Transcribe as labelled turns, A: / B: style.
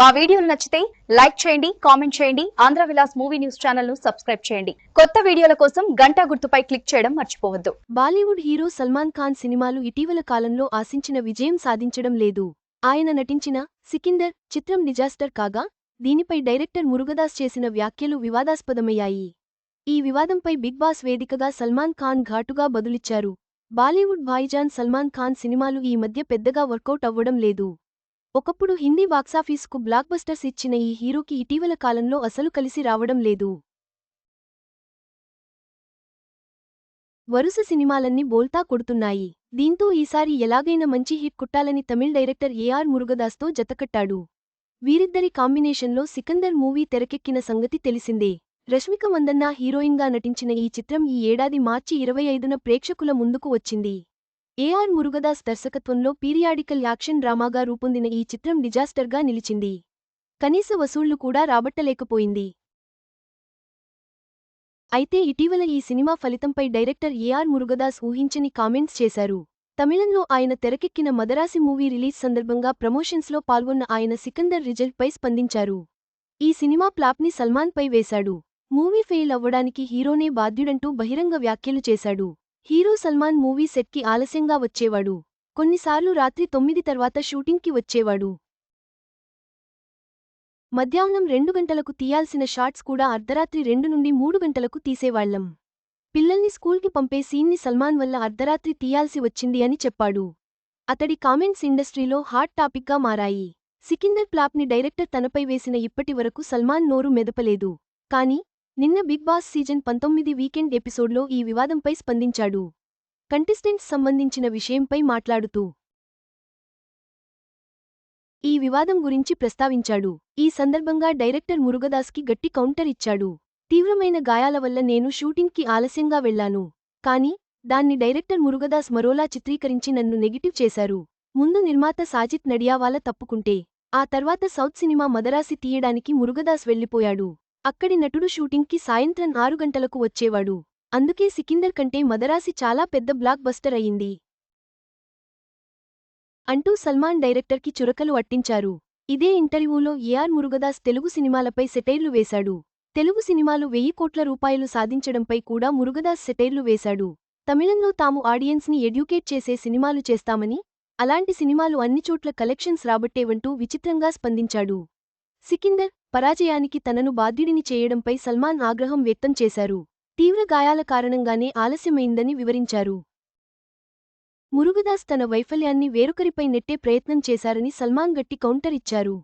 A: మా వీడియోలు నచ్చితే లైక్ చేయండి కామెంట్ చేయండి ఆంధ్ర విలాస్ మూవీ న్యూస్ ఛానల్ను సబ్స్క్రైబ్ చేయండి. కొత్త వీడియోల కోసం గంట గుర్తుపై క్లిక్ చేయడం మర్చిపోవద్దు.
B: బాలీవుడ్ హీరో సల్మాన్ ఖాన్ సినిమాలు ఇటీవల కాలంలో ఆశించిన విజయం సాధించడం లేదు. ఆయన నటించిన సికిందర్ చిత్రం డిజాస్టర్ కాగా దీనిపై డైరెక్టర్ మురుగదాస్ చేసిన వ్యాఖ్యలు వివాదాస్పదమయ్యాయి. ఈ వివాదంపై బిగ్ బాస్ వేదికగా సల్మాన్ ఖాన్ ఘాటుగా బదులిచ్చారు. బాలీవుడ్ భాయిజాన్ సల్మాన్ ఖాన్ సినిమాలు ఈ మధ్య పెద్దగా వర్కౌట్ అవ్వడం లేదు. ఒకప్పుడు హిందీ బాక్సాఫీస్కు బ్లాక్బస్టర్స్ ఇచ్చిన ఈ హీరోకి ఇటీవల కాలంలో అసలు కలిసి రావడం లేదు. వరుస సినిమాలన్నీ బోల్తా కొడుతున్నాయి. దీంతో ఈసారి ఎలాగైనా మంచి హిట్ కుట్టాలని తమిళ్ డైరెక్టర్ ఏఆర్ మురుగదాస్తో జతకట్టాడు. వీరిద్దరి కాంబినేషన్లో సికందర్ మూవీ తెరకెక్కిన సంగతి తెలిసిందే. రష్మిక మందన్న హీరోయిన్గా నటించిన ఈ చిత్రం ఈ ఏడాది మార్చి ఇరవై ఐదున ప్రేక్షకుల ముందుకు వచ్చింది. ఏఆర్ మురుగదాస్ దర్శకత్వంలో పీరియాడికల్ యాక్షన్ డ్రామాగా రూపొందిన ఈ చిత్రం డిజాస్టర్గా నిలిచింది. కనీస వసూళ్ళు కూడా రాబట్టలేకపోయింది. అయితే ఇటీవల ఈ సినిమా ఫలితంపై డైరెక్టర్ ఏఆర్ మురుగదాస్ ఊహించని కామెంట్స్ చేశారు. తమిళంలో ఆయన తెరకెక్కిన మదరాసి మూవీ రిలీజ్ సందర్భంగా ప్రమోషన్స్లో పాల్గొన్న ఆయన సికందర్ రిజల్ట్పై స్పందించారు. ఈ సినిమా ప్లాప్ని సల్మాన్పై వేశాడు. మూవీ ఫెయిల్ అవ్వడానికి హీరోనే బాధ్యుడంటూ బహిరంగ వ్యాఖ్యలు చేశాడు. హీరో సల్మాన్ మూవీ సెట్కి ఆలస్యంగా వచ్చేవాడు. కొన్నిసార్లు రాత్రి తొమ్మిది తర్వాత షూటింగ్కి వచ్చేవాడు. మధ్యాహ్నం రెండు గంటలకు తీయాల్సిన షాట్స్ కూడా అర్ధరాత్రి రెండు నుండి మూడు గంటలకు తీసేవాళ్ళం పిల్లల్ని స్కూల్కి పంపే సీన్ని సల్మాన్ వల్ల అర్ధరాత్రి తీయాల్సి వచ్చింది అని చెప్పాడు. అతడి కామెంట్స్ ఇండస్ట్రీలో హాట్ టాపిక్గా మారాయి. సికిందర్ ప్లాప్ని డైరెక్టర్ తనపై వేసిన ఇప్పటి వరకు సల్మాన్ నోరు మెదపలేదు. కాని నిన్న బిగ్ బాస్ సీజన్ పంతొమ్మిది వీకెండ్ ఎపిసోడ్లో ఈ వివాదంపై స్పందించాడు. కంటెస్టెంట్స్ సంబంధించిన విషయంపై మాట్లాడుతూ ఈ వివాదం గురించి ప్రస్తావించాడు. ఈ సందర్భంగా డైరెక్టర్ మురుగదాస్కి గట్టి కౌంటర్ ఇచ్చాడు. తీవ్రమైన గాయాల వల్ల నేను షూటింగ్కి ఆలస్యంగా వెళ్ళాను కాని దాన్ని డైరెక్టర్ మురుగదాస్ మరోలా చిత్రీకరించి నన్ను నెగిటివ్ చేశారు. ముందు నిర్మాత సాజిత్ నడియావాల తప్పుకుంటే ఆ తర్వాత సౌత్ సినిమా మదరాసి తీయడానికి మురుగదాస్ వెళ్ళిపోయాడు అక్కడి నటుడు షూటింగ్కి సాయంత్రం ఆరు గంటలకు వచ్చేవాడు. అందుకే సికిందర్ కంటే మదరాసి చాలా పెద్ద బ్లాక్ బస్టర్ అయింది అంటూ సల్మాన్ డైరెక్టర్కి చురకలు అట్టించారు. ఇదే ఇంటర్వ్యూలో ఏఆర్ మురుగదాస్ తెలుగు సినిమాలపై సెటైర్లు వేశాడు. తెలుగు సినిమాలు వెయ్యి కోట్ల రూపాయలు సాధించడంపై కూడా మురుగదాస్ సెటైర్లు వేశాడు. తమిళంలో తాము ఆడియన్స్ని ఎడ్యుకేట్ చేసే సినిమాలు చేస్తామని అలాంటి సినిమాలు అన్ని చోట్ల కలెక్షన్స్ రాబట్టేవంటూ విచిత్రంగా స్పందించాడు. సికిందర్ పరాజయానికి తనను బాధ్యుడిని చేయడంపై సల్మాన్ ఆగ్రహం వ్యక్తం చేశారు. తీవ్ర గాయాల కారణంగానే ఆలస్యమైందని వివరించారు. మురుగదాస్ తన వైఫల్యాన్ని వేరొకరిపై నెట్టే ప్రయత్నం చేశారని సల్మాన్ గట్టి కౌంటర్ ఇచ్చారు.